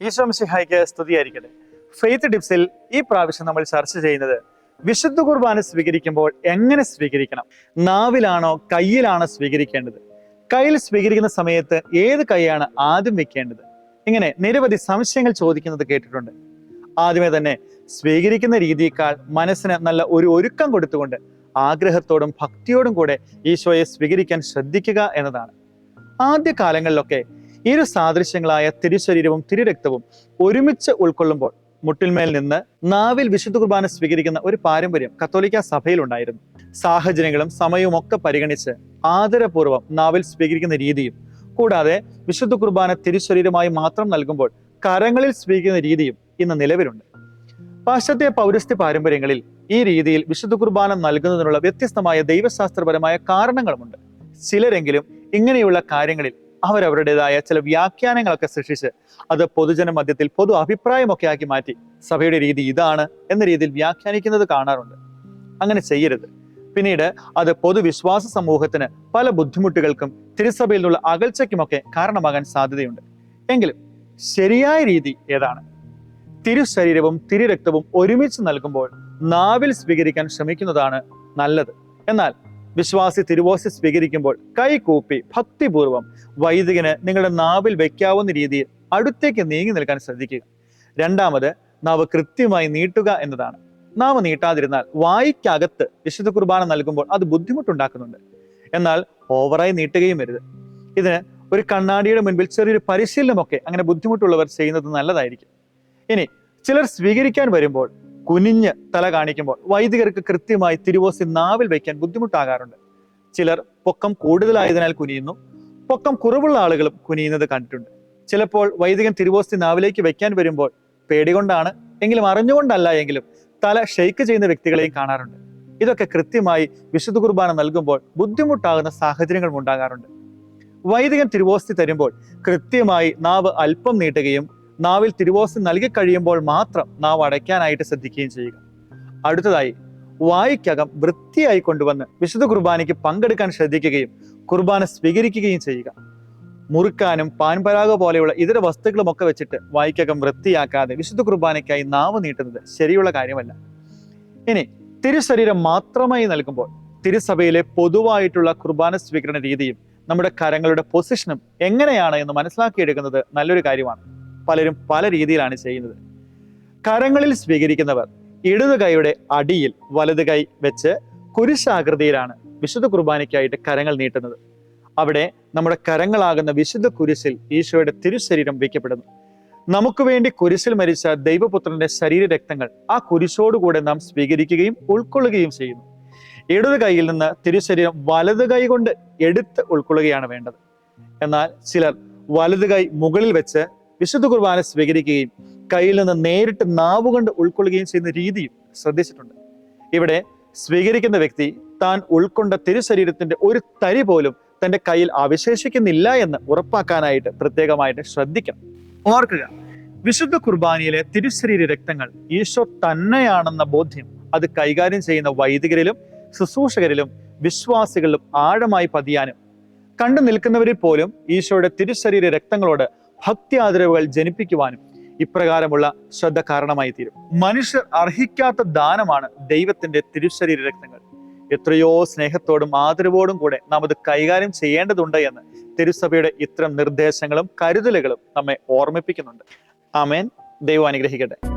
ഈശോ മിശിഹായ്ക്ക് സ്തുതിയായിരിക്കട്ടെ. ഫെയ്ത്ത് ടിപ്സിൽ ഈ പ്രാവശ്യം നമ്മൾ ചർച്ച ചെയ്യുന്നത് വിശുദ്ധ കുർബാന സ്വീകരിക്കുമ്പോൾ എങ്ങനെ സ്വീകരിക്കണം? നാവിലാണോ കയ്യിലാണോ സ്വീകരിക്കേണ്ടത്? കയ്യിൽ സ്വീകരിക്കുന്ന സമയത്ത് ഏത് കൈയാണ് ആദ്യം വെക്കേണ്ടത്? ഇങ്ങനെ നിരവധി സംശയങ്ങൾ ചോദിക്കുന്നത് കേട്ടിട്ടുണ്ട്. ആദ്യമേ തന്നെ സ്വീകരിക്കുന്ന രീതിയേക്കാൾ മനസ്സിന് നല്ല ഒരു ഒരുക്കം കൊടുത്തുകൊണ്ട് ആഗ്രഹത്തോടും ഭക്തിയോടും കൂടെ ഈശോയെ സ്വീകരിക്കാൻ ശ്രദ്ധിക്കുക എന്നതാണ്. ആദ്യ കാലങ്ങളിലൊക്കെ ഇരു സാദൃശ്യങ്ങളായ തിരുശരീരവും തിരുരക്തവും ഒരുമിച്ച് ഉൾക്കൊള്ളുമ്പോൾ മുട്ടിന്മേൽ നിന്ന് നാവിൽ വിശുദ്ധ കുർബാന സ്വീകരിക്കുന്ന ഒരു പാരമ്പര്യം കത്തോലിക്ക സഭയിലുണ്ടായിരുന്നു. സാഹചര്യങ്ങളും സമയവും ഒക്കെ പരിഗണിച്ച് ആദരപൂർവം നാവിൽ സ്വീകരിക്കുന്ന രീതിയും കൂടാതെ വിശുദ്ധ കുർബാന തിരുശരീരമായി മാത്രം നൽകുമ്പോൾ കരങ്ങളിൽ സ്വീകരിക്കുന്ന രീതിയും ഇന്ന് നിലവിലുണ്ട്. പാശ്ചാത്യ പൗരസ്ത്യ പാരമ്പര്യങ്ങളിൽ ഈ രീതിയിൽ വിശുദ്ധ കുർബാന നൽകുന്നതിനുള്ള വ്യത്യസ്തമായ ദൈവശാസ്ത്രപരമായ കാരണങ്ങളുമുണ്ട്. ചിലരെങ്കിലും ഇങ്ങനെയുള്ള കാര്യങ്ങളിൽ അവരവരുടേതായ ചില വ്യാഖ്യാനങ്ങളൊക്കെ സൃഷ്ടിച്ച് അത് പൊതുജന മധ്യത്തിൽ പൊതു അഭിപ്രായമൊക്കെ ആക്കി മാറ്റി. സഭയുടെ രീതി ഇതാണ് എന്ന രീതിയിൽ വ്യാഖ്യാനിക്കുന്നത് കാണാറുണ്ട്. അങ്ങനെ ചെയ്യരുത്. പിന്നീട് അത് പൊതുവിശ്വാസ സമൂഹത്തിന് പല ബുദ്ധിമുട്ടുകൾക്കും തിരുസഭയിൽ നിന്നുള്ള അകൽച്ചയ്ക്കുമൊക്കെ കാരണമാകാൻ സാധ്യതയുണ്ട്. എങ്കിലും ശരിയായ രീതി ഏതാണ്? തിരുശരീരവും തിരുരക്തവും ഒരുമിച്ച് നൽകുമ്പോൾ നാവിൽ സ്വീകരിക്കാൻ ശ്രമിക്കുന്നതാണ് നല്ലത്. എന്നാൽ വിശ്വാസി തിരുവോസി സ്വീകരിക്കുമ്പോൾ കൈകൂപ്പി ഭക്തിപൂർവം വൈദികന് നിങ്ങളുടെ നാവിൽ വെക്കാവുന്ന രീതിയിൽ അടുത്തേക്ക് നീങ്ങി നിൽക്കാൻ ശ്രദ്ധിക്കുക. രണ്ടാമത് നാവ് കൃത്യമായി നീട്ടുക എന്നതാണ്. നാവ് നീട്ടാതിരുന്നാൽ വായിക്കകത്ത് വിശുദ്ധ കുർബാന നൽകുമ്പോൾ അത് ബുദ്ധിമുട്ടുണ്ടാക്കുന്നുണ്ട്. എന്നാൽ ഓവറായി നീട്ടുകയും വരുത് ഇതിന് ഒരു കണ്ണാടിയുടെ മുൻപിൽ ചെറിയൊരു പരിശീലനമൊക്കെ അങ്ങനെ ബുദ്ധിമുട്ടുള്ളവർ ചെയ്യുന്നത് നല്ലതായിരിക്കും. ഇനി ചിലർ സ്വീകരിക്കാൻ വരുമ്പോൾ കുനിഞ്ഞ് തല കാണിക്കുമ്പോൾ വൈദികർക്ക് കൃത്യമായി തിരുവോസി നാവിൽ വയ്ക്കാൻ ബുദ്ധിമുട്ടാകാറുണ്ട്. ചിലർ പൊക്കം കൂടുതലായതിനാൽ കുനിയുന്നു. പൊക്കം കുറവുള്ള ആളുകളും കുനിയുന്നത് കണ്ടിട്ടുണ്ട്. ചിലപ്പോൾ വൈദികൻ തിരുവോസ്തി നാവിലേക്ക് വെക്കാൻ വരുമ്പോൾ പേടികൊണ്ടാണ് എങ്കിലും അറിഞ്ഞുകൊണ്ടല്ല എങ്കിലും തല ഷെയ്ക്ക് ചെയ്യുന്ന വ്യക്തികളെയും കാണാറുണ്ട്. ഇതൊക്കെ കൃത്യമായി വിശുദ്ധ കുർബാന നൽകുമ്പോൾ ബുദ്ധിമുട്ടാകുന്ന സാഹചര്യങ്ങളും ഉണ്ടാകാറുണ്ട്. വൈദികൻ തിരുവോസ്തി തരുമ്പോൾ കൃത്യമായി നാവ് അല്പം നീട്ടുകയും നാവിൽ തിരുവോസ് നൽകി കഴിയുമ്പോൾ മാത്രം നാവ് അടയ്ക്കാനായിട്ട് ശ്രദ്ധിക്കുകയും ചെയ്യുക. അടുത്തതായി വായിക്കകം വൃത്തിയായി കൊണ്ടുവന്ന് വിശുദ്ധ കുർബാനയ്ക്ക് പങ്കെടുക്കാൻ ശ്രദ്ധിക്കുകയും കുർബാന സ്വീകരിക്കുകയും ചെയ്യുക. മുറുക്കാനും പാൻപരാഗ പോലെയുള്ള ഇതര വസ്തുക്കളും ഒക്കെ വെച്ചിട്ട് വായിക്കകം വൃത്തിയാക്കാതെ വിശുദ്ധ കുർബാനയ്ക്കായി നാവ് നീട്ടുന്നത് ശരിയുള്ള കാര്യമല്ല. ഇനി തിരുശരീരം മാത്രമായി നൽകുമ്പോൾ തിരുസഭയിലെ പൊതുവായിട്ടുള്ള കുർബാന സ്വീകരണ രീതിയും നമ്മുടെ കരങ്ങളുടെ പൊസിഷനും എങ്ങനെയാണ് എന്ന് മനസ്സിലാക്കിയെടുക്കുന്നത് നല്ലൊരു കാര്യമാണ്. പലരും പല രീതിയിലാണ് ചെയ്യുന്നത്. കരങ്ങളിൽ സ്വീകരിക്കുന്നവർ ഇടത് കൈയുടെ അടിയിൽ വലത് കൈ വെച്ച് കുരിശാകൃതിയിലാണ് വിശുദ്ധ കുർബാനയ്ക്കായിട്ട് കരങ്ങൾ നീട്ടുന്നത്. അവിടെ നമ്മുടെ കരങ്ങളാകുന്ന വിശുദ്ധ കുരിശിൽ ഈശോയുടെ തിരുശരീരം വയ്ക്കപ്പെടുന്നു. നമുക്ക് വേണ്ടി കുരിശിൽ മരിച്ച ദൈവപുത്രന്റെ ശരീര രക്തങ്ങൾ ആ കുരിശോടുകൂടെ നാം സ്വീകരിക്കുകയും ഉൾക്കൊള്ളുകയും ചെയ്യുന്നു. ഇടത് കൈയിൽ നിന്ന് തിരുശരീരം വലത് കൈ കൊണ്ട് എടുത്ത് ഉൾക്കൊള്ളുകയാണ് വേണ്ടത്. എന്നാൽ ചിലർ വലത് കൈ മുകളിൽ വെച്ച് വിശുദ്ധ കുർബാന സ്വീകരിക്കുകയും കയ്യിൽ നിന്ന് നേരിട്ട് നാവുകൊണ്ട് ഉൾക്കൊള്ളുകയും ചെയ്യുന്ന രീതിയും ശ്രദ്ധിച്ചിട്ടുണ്ട്. ഇവിടെ സ്വീകരിക്കുന്ന വ്യക്തി താൻ ഉൾക്കൊണ്ട തിരുശരീരത്തിന്റെ ഒരു തരി പോലും തന്റെ കയ്യിൽ അവശേഷിക്കുന്നില്ല എന്ന് ഉറപ്പാക്കാനായിട്ട് പ്രത്യേകമായിട്ട് ശ്രദ്ധിക്കണം. ഓർക്കുക വിശുദ്ധ കുർബാനയിലെ തിരുശരീര രക്തങ്ങൾ ഈശോ തന്നെയാണെന്ന ബോധ്യം അത് കൈകാര്യം ചെയ്യുന്ന വൈദികരിലും ശുശ്രൂഷകരിലും വിശ്വാസികളിലും ആഴമായി പതിയാനും. കണ്ടു നിൽക്കുന്നവരിൽ പോലും ഈശോയുടെ തിരുശരീര രക്തങ്ങളോട് ഭക്തി ആദരവുകൾ ജനിപ്പിക്കുവാനും ഇപ്രകാരമുള്ള ശ്രദ്ധ കാരണമായി തീരും മനുഷ്യർ അർഹിക്കാത്ത ദാനമാണ് ദൈവത്തിന്റെ തിരുശരീര രക്തങ്ങൾ എത്രയോ സ്നേഹത്തോടും ആദരവോടും കൂടെ നാം അത് കൈകാര്യം ചെയ്യേണ്ടതുണ്ട് എന്ന് തിരുസഭയുടെ ഇത്തരം നിർദ്ദേശങ്ങളും കരുതലുകളും നമ്മെ ഓർമ്മിപ്പിക്കുന്നുണ്ട്. ആമേൻ. ദൈവം അനുഗ്രഹിക്കട്ടെ.